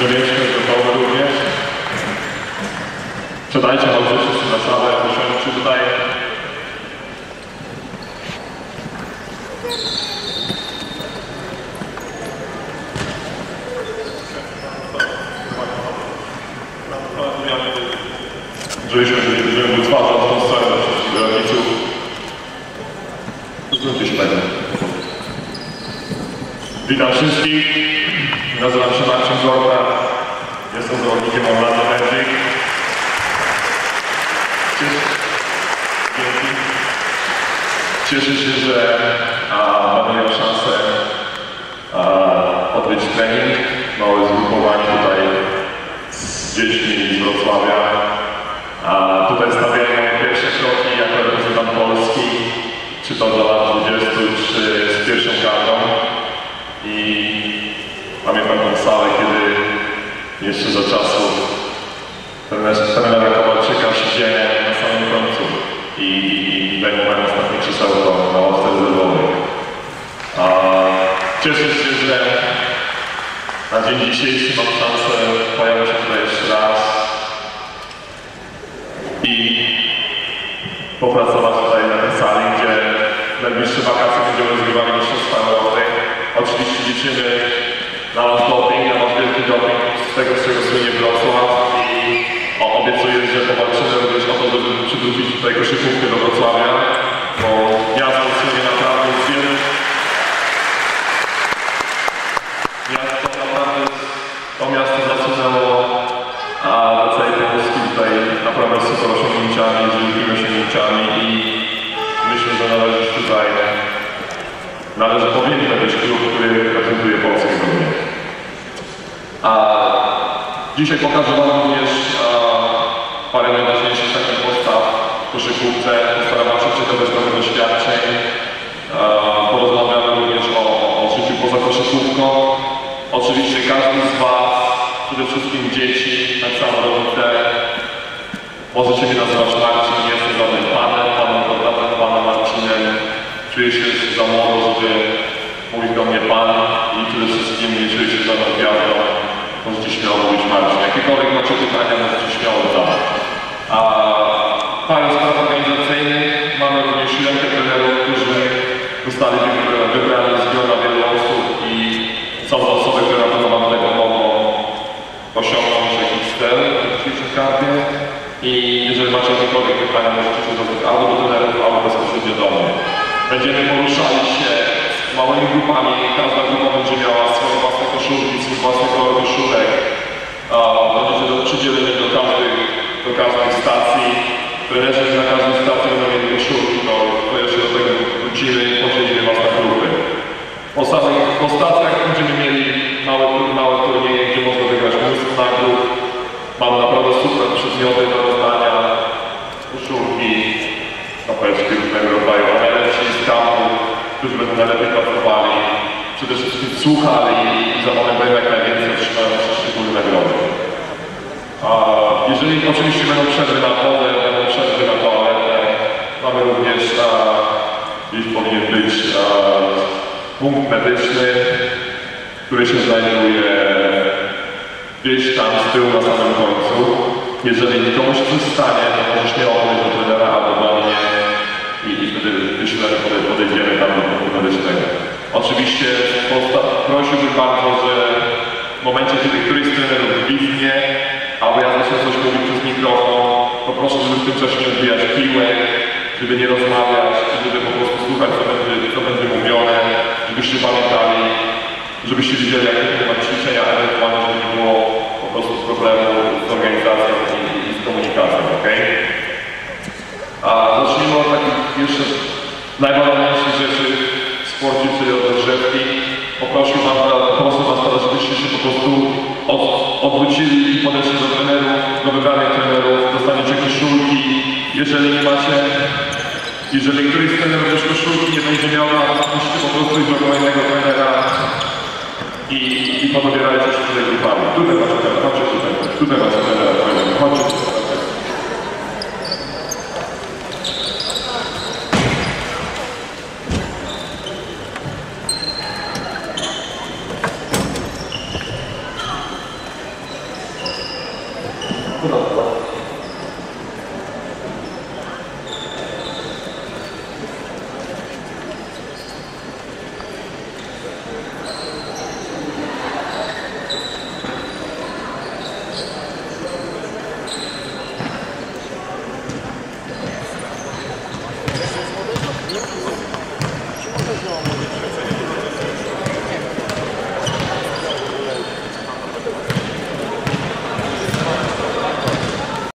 Drzewieński gotowy również. Przedajcie dobrze wszyscy na salę, usiądźcie tutaj. Żebyśmy nie będziemy wytwarzać tą scenę dla wszystkich rodziców. Zróbcie się tak. Witam wszystkich. Nazywam się Marcin Gorda. Jestem zawodnikiem Orlando Magic. Cieszę. Cieszę się, że a, będę miał szansę a, odbyć trening. Małe zgrupowanie tutaj z dziećmi z Wrocławia. A tutaj stawiają pierwsze kroki jako reprezentant Polski, czy to do lat 20, czy z pierwszą kartą. I pamiętam tę salę, za czasów trenera Kowalczyka siedziałem na samym końcu i, i zajmowałem ostatnie krzesełko na ławce rezerwowej. A cieszę się, że na dzień dzisiejszy mam szansę pojawić się tutaj jeszcze raz i popracować tutaj na tej sali, gdzie najbliższe wakacje będziemy rozgrywali Mistrzostwa Europy. Oczywiście liczymy na doping, na nasz wielki doping z tego, z czego słynie Wrocław i o, obiecuję, że powalczymy również o to, żeby przywrócić tutaj koszykówkę do Wrocławia, bo miasto słynie naprawdę z wielu miasto naprawdę, to miasto zasunęło a całej Polski tutaj naprawdę super osiągnięciami, z wielkimi osiągnięciami i myślę, że należy tutaj, należy powinien być klub, który reprezentuje Polskę. A dzisiaj pokażę Wam również a, parę najważniejszych takich postaw w koszykówce. Postaram się przekazać trochę doświadczeń. A, Porozmawiamy również o, o życiu poza koszykówką. Oczywiście każdy z Was, przede wszystkim dzieci, tak samo rodzice, możecie mnie nazywać Marcin, nie jestem żadnym panem, panem Konradem, panem Marcinem. Czuję się za młodo, żeby mówić do mnie pan i przede wszystkim nie czuję się żadną gwiazdą. Możecie śmiało mówić Marcin. Jakiekolwiek macie pytania, możecie śmiało. A parę spraw organizacyjnych. Mamy również siłkę trenerów, którzy zostali wybra- wybrani z grona wielu osób i są to osoby, które na tutaj pomogą osiągnąć jakiś cel w dzisiejszym karpie. I jeżeli macie jakiekolwiek pytania, możecie się zadać albo do trenerów, albo bezpośrednio do mnie. Będziemy poruszali się małymi grupami. Każda grupa będzie miała swoje własne koszulki, swój własny kolor koszulek. A, Będziecie do, przydzieleni do każdej, do każdej stacji. Trenerzy na każdej stacji będą mieli koszulki, to, to jeszcze do tego wrócimy podzielimy Was na grupy. Po, samych, po będziemy mieli małe, małe turnieje, gdzie można wygrać mnóstwo nagród. Mamy naprawdę super przedmioty do rozdania, koszulki, tapeczki różnego rodzaju, najlepsi z kampu, którzy będą najlepiej pracowali, przede wszystkim słuchali i zapamiętają jak najwięcej, otrzymają szczególne nagrody. A jeżeli oczywiście będą przerwy na wodę, będą przerwy na toaletę, mamy również a, gdzieś powinien być a, punkt medyczny, który się znajduje gdzieś tam z tyłu na samym końcu. Jeżeli komuś coś stanie, to możesz śmiało podejść do trenera albo do mnie i, i wtedy wyślemy, pode- podejdziemy tam do punktu medycznego. Oczywiście prosiłbym bardzo, że w momencie, kiedy któryś z trenerów gwizdnie, albo ja zacznę coś mówić przez mikrofon, to proszę, żeby w tym czasie nie odbijać piłek, żeby nie rozmawiać, żeby po prostu słuchać, co będzie, co będzie mówione, żebyście pamiętali, żebyście widzieli, jakie ma ćwiczenia, ewentualnie, żeby nie było po prostu problemu z organizacją i, i z komunikacją, ok? A zacznijmy od takich jeszcze najważniejszych rzeczy w sporcie, czyli od rozgrzewki. Poprosił Was, proszę Was teraz, żebyście się po prostu od, odwrócili i podeszli Jeżeli nie macie, jeżeli któryś z trenerów koszulki nie będzie miał, musicie po prostu iść do kolejnego trenera i, i podobierajcie się tutaj grupami. Tutaj macie trenera, tutaj, tutaj macie trenera,